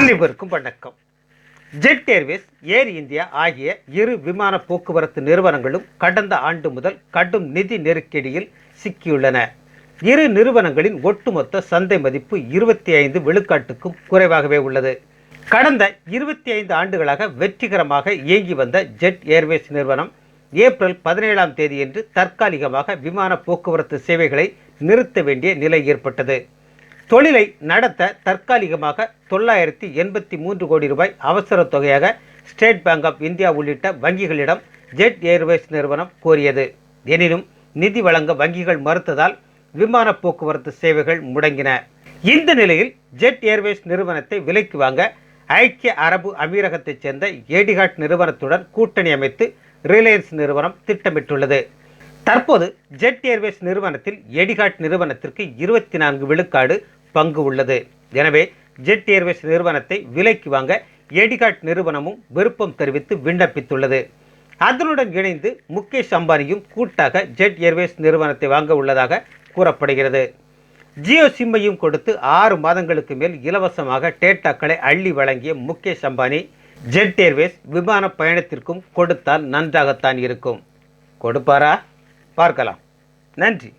அனைவருக்கும் வணக்கம். Jet Airways ஏர் India ஆகிய இரு விமான போக்குவரத்து நிறுவனங்களும் கடந்த ஆண்டு முதல் கடும் நிதி நெருக்கடியில் சிக்கியுள்ளன. இரு நிறுவனங்களின் ஒட்டுமொத்த சந்தை மதிப்பு இருபத்தி ஐந்து விழுக்காட்டுக்கும் குறைவாகவே உள்ளது. கடந்த இருபத்தி ஐந்து ஆண்டுகளாக வெற்றிகரமாக இயங்கி வந்த ஜெட் ஏர்வேஸ் நிறுவனம் ஏப்ரல் பதினேழாம் தேதியன்று தற்காலிகமாக விமான போக்குவரத்து சேவைகளை நிறுத்த வேண்டிய நிலை ஏற்பட்டது. தொழிலை நடத்த தற்காலிகமாக தொள்ளாயிரத்தி எண்பத்தி மூன்று கோடி ரூபாய் அவசர தொகையாக ஸ்டேட் பேங்க் ஆஃப் இந்தியா உள்ளிட்ட வங்கிகளிடம் ஜெட் ஏர்வேஸ் நிறுவனம் கோரியது. எனினும் நிதி வழங்க வங்கிகள் மறுத்ததால் விமான போக்குவரத்து சேவைகள் முடங்கின. இந்த நிலையில் ஜெட் ஏர்வேஸ் நிறுவனத்தை விலைக்கு வாங்க ஐக்கிய அரபு அமீரகத்தைச் சேர்ந்த ஏடிகாட் நிறுவனத்துடன் கூட்டணி அமைத்து ரிலையன்ஸ் நிறுவனம் திட்டமிட்டுள்ளது. தற்போது ஜெட் ஏர்வேஸ் நிறுவனத்தில் எடிகாட் நிறுவனத்திற்கு இருபத்தி நான்கு விழுக்காடு பங்கு உள்ளது. எனவே ஜெட் ஏர்வேஸ் நிறுவனத்தை விலைக்கு வாங்க எடிகாட் நிறுவனமும் விருப்பம் தெரிவித்து விண்ணப்பித்துள்ளது. அதனுடன் இணைந்து முகேஷ் அம்பானியும் கூட்டாக ஜெட் ஏர்வேஸ் நிறுவனத்தை வாங்க உள்ளதாக கூறப்படுகிறது. ஜியோ சிம்மையும் கொடுத்து ஆறு மாதங்களுக்கு மேல் இலவசமாக டேட்டாக்களை அள்ளி வழங்கிய முகேஷ் அம்பானி ஜெட் ஏர்வேஸ் விமான பயணத்திற்கும் கொடுத்தால் நன்றாகத்தான் இருக்கும். கொடுப்பாரா? பார்க்கலாம். நன்றி.